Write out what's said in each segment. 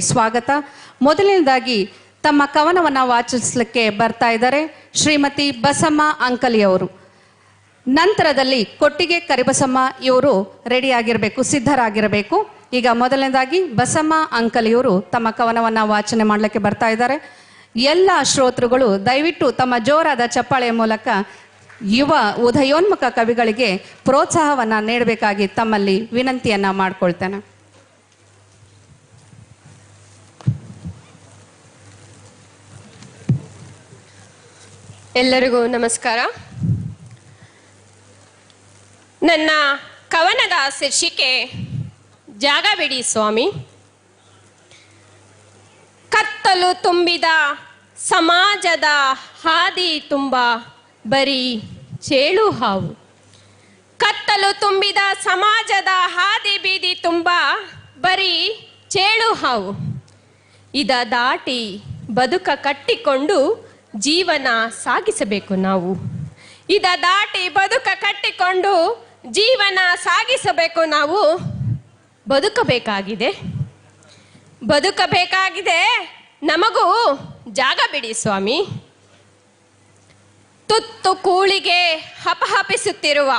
ಸ್ವಾಗತ. ಮೊದಲನೇದಾಗಿ ತಮ್ಮ ಕವನವನ್ನು ವಾಚಿಸಲಿಕ್ಕೆ ಬರ್ತಾ ಇದ್ದಾರೆ ಶ್ರೀಮತಿ ಬಸಮ್ಮ ಅಂಕಲಿ ಅವರು ನಂತರದಲ್ಲಿ ಕೊಟ್ಟಿಗೆ ಕರಿಬಸಮ್ಮ ಇವರು ರೆಡಿ ಆಗಿರಬೇಕು, ಸಿದ್ಧರಾಗಿರಬೇಕು. ಈಗ ಮೊದಲನೇದಾಗಿ ಬಸಮ್ಮ ಅಂಕಲಿಯವರು ತಮ್ಮ ಕವನವನ್ನು ವಾಚನೆ ಮಾಡಲಿಕ್ಕೆ ಬರ್ತಾ ಇದ್ದಾರೆ. ಎಲ್ಲ ಶ್ರೋತೃಗಳು ದಯವಿಟ್ಟು ತಮ್ಮ ಜೋರಾದ ಚಪ್ಪಾಳೆಯ ಮೂಲಕ ಯುವ ಉದಯೋನ್ಮುಖ ಕವಿಗಳಿಗೆ ಪ್ರೋತ್ಸಾಹವನ್ನು ನೀಡಬೇಕಾಗಿ ತಮ್ಮಲ್ಲಿ ವಿನಂತಿಯನ್ನ ಮಾಡ್ಕೊಳ್ತೇನೆ. ಎಲ್ಲರಿಗೂ ನಮಸ್ಕಾರ. ನನ್ನ ಕವನದ ಶೀರ್ಷಿಕೆ ಜಾಗ ಬಿಡಿ ಸ್ವಾಮಿ. ಕತ್ತಲು ತುಂಬಿದ ಸಮಾಜದ ಹಾದಿ ತುಂಬ ಬರೀ ಚೇಳು ಹಾವು. ಕತ್ತಲು ತುಂಬಿದ ಸಮಾಜದ ಹಾದಿ ಬೀದಿ ತುಂಬ ಬರೀ ಚೇಳು ಹಾವು. ಇದ ದಾಟಿ ಬದುಕ ಕಟ್ಟಿಕೊಂಡು ಜೀವನ ಸಾಗಿಸಬೇಕು ನಾವು. ಇದ ದಾಟಿ ಬದುಕ ಕಟ್ಟಿಕೊಂಡು ಜೀವನ ಸಾಗಿಸಬೇಕು ನಾವು. ಬದುಕಬೇಕಾಗಿದೆ. ಬದುಕಬೇಕಾಗಿದೆ. ನಮಗೂ ಜಾಗ ಬಿಡಿ ಸ್ವಾಮಿ. ತುತ್ತು ಕೂಳಿಗೆ ಹಪಹಪಿಸುತ್ತಿರುವ,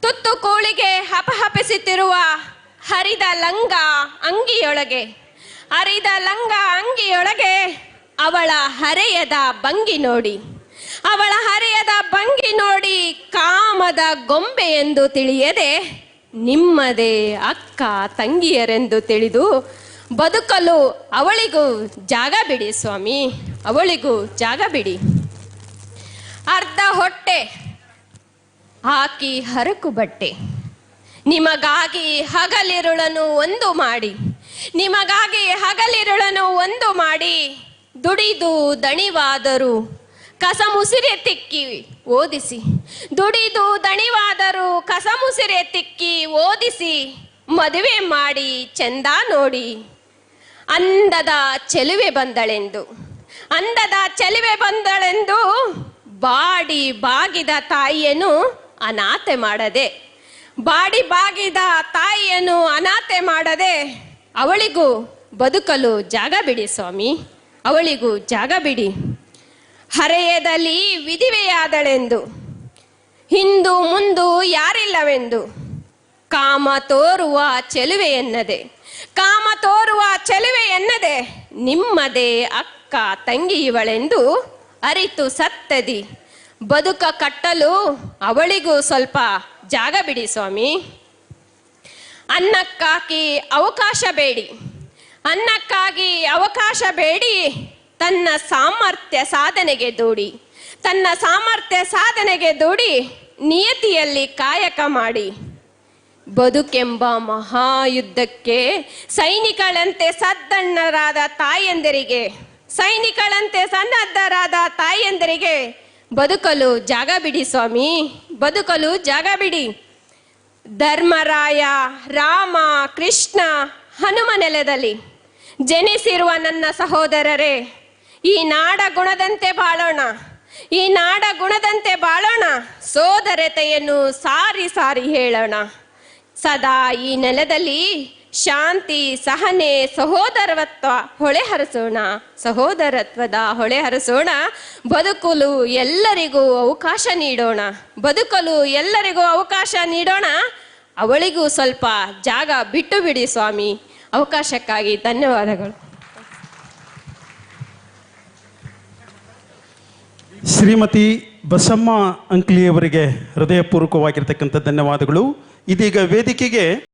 ತುತ್ತು ಕೂಳಿಗೆ ಹಪಹಪಿಸುತ್ತಿರುವ ಹರಿದ ಲಂಗ ಅಂಗಿಯೊಳಗೆ, ಹರಿದ ಲಂಗ ಅಂಗಿಯೊಳಗೆ ಅವಳ ಹರೆಯದ ಭಂಗಿ ನೋಡಿ. ಅವಳ ಹರೆಯದ ಭಂಗಿ ನೋಡಿ ಕಾಮದ ಗೊಂಬೆ ಎಂದು ತಿಳಿಯದೆ ನಿಮ್ಮದೇ ಅಕ್ಕ ತಂಗಿಯರೆಂದು ತಿಳಿದು ಬದುಕಲು ಅವಳಿಗೂ ಜಾಗ ಬಿಡಿ ಸ್ವಾಮಿ, ಅವಳಿಗೂ ಜಾಗ ಬಿಡಿ. ಅರ್ಧ ಹೊಟ್ಟೆ ಹಾಕಿ ಹರಕು ಬಟ್ಟೆ. ನಿಮಗಾಗಿ ಹಗಲಿರುಳನು ಒಂದು ಮಾಡಿ. ನಿಮಗಾಗಿ ಹಗಲಿರುಳನು ಒಂದು ಮಾಡಿ. ದುಡಿದು ದಣಿವಾದರು. ಕಸಮುಸಿರೆ ತಿಕ್ಕಿ ಓದಿಸಿ. ದುಡಿದು ದಣಿವಾದರು, ಕಸಮುಸಿರೆ ತಿಕ್ಕಿ ಓದಿಸಿ. ಮದುವೆ ಮಾಡಿ ಚಂದ ನೋಡಿ. ಅಂದದ ಚೆಲುವೆ ಬಂದಳೆಂದು. ಅಂದದ ಚೆಲುವೆ ಬಂದಳೆಂದು ಬಾಡಿ ಬಾಗಿದ ತಾಯಿಯನ್ನು ಅನಾಥೆ ಮಾಡದೆ. ಬಾಡಿ ಬಾಗಿದ ತಾಯಿಯನ್ನು ಅನಾಥೆ ಮಾಡದೆ ಅವಳಿಗೂ ಬದುಕಲು ಜಾಗ ಬಿಡಿ ಸ್ವಾಮಿ. ಅವಳಿಗೂ ಜಾಗ ಬಿಡಿ. ಹರೆಯದಲ್ಲಿ ವಿಧಿವೆಯಾದಳೆಂದು, ಹಿಂದು ಮುಂದು ಯಾರಿಲ್ಲವೆಂದು. ಕಾಮ ತೋರುವ ಚೆಲುವೆಯೆನ್ನದೆ ಕಾಮ ತೋರುವ ಚೆಲುವೆ ಎನ್ನದೆ, ನಿಮ್ಮದೇ ಅಕ್ಕ ತಂಗಿ ಇವಳೆಂದು ಅರಿತು ಸತ್ತದಿ. ಬದುಕ ಕಟ್ಟಲು ಅವಳಿಗೂ ಸ್ವಲ್ಪ ಜಾಗ ಬಿಡಿ ಸ್ವಾಮಿ. ಅನ್ನಕ್ಕಾಕಿ ಅವಕಾಶ ಬೇಡಿ. ಅನ್ನಕ್ಕಾಗಿ ಅವಕಾಶ ಬೇಡಿ. ತನ್ನ ಸಾಮರ್ಥ್ಯ ಸಾಧನೆಗೆ ದೂಡಿ. ತನ್ನ ಸಾಮರ್ಥ್ಯ ಸಾಧನೆಗೆ ದೂಡಿ ನಿಯತಿಯಲ್ಲಿ ಕಾಯಕ ಮಾಡಿ. ಬದುಕೆಂಬ ಮಹಾಯುದ್ಧಕ್ಕೆ ಸೈನಿಕಳಂತೆ ಸದ್ದಣ್ಣರಾದ ತಾಯಂದಿರಿಗೆ, ಸೈನಿಕಳಂತೆ ಸನ್ನದ್ಧರಾದ ತಾಯಂದಿರಿಗೆ ಬದುಕಲು ಜಾಗ ಬಿಡಿ ಸ್ವಾಮಿ, ಬದುಕಲು ಜಾಗ ಬಿಡಿ. ಧರ್ಮರಾಯ, ರಾಮ, ಕೃಷ್ಣ, ಹನುಮ ನೆಲದಲ್ಲಿ ಜನಿಸಿರುವ ನನ್ನ ಸಹೋದರರೇ, ಈ ನಾಡ ಗುಣದಂತೆ ಬಾಳೋಣ. ಈ ನಾಡ ಗುಣದಂತೆ ಬಾಳೋಣ. ಸೋದರತೆಯನ್ನು ಸಾರಿ ಸಾರಿ ಹೇಳೋಣ. ಸದಾ ಈ ನೆಲದಲ್ಲಿ ಶಾಂತಿ, ಸಹನೆ, ಸಹೋದರತ್ವ ಹೊಳೆ ಹರಿಸೋಣ. ಸಹೋದರತ್ವದ ಹೊಳೆ ಹರಿಸೋಣ. ಬದುಕಲು ಎಲ್ಲರಿಗೂ ಅವಕಾಶ ನೀಡೋಣ. ಬದುಕಲು ಎಲ್ಲರಿಗೂ ಅವಕಾಶ ನೀಡೋಣ. ಅವಳಿಗೂ ಸ್ವಲ್ಪ ಜಾಗ ಬಿಟ್ಟು ಬಿಡಿ ಸ್ವಾಮಿ. ಅವಕಾಶಕ್ಕಾಗಿ ಧನ್ಯವಾದಗಳು. ಶ್ರೀಮತಿ ಬಸಮ್ಮ ಅಂಕ್ಲಿಯವರಿಗೆ ಹೃದಯಪೂರ್ವಕವಾಗಿರ್ತಕ್ಕಂಥ ಧನ್ಯವಾದಗಳು. ಇದೀಗ ವೇದಿಕೆಗೆ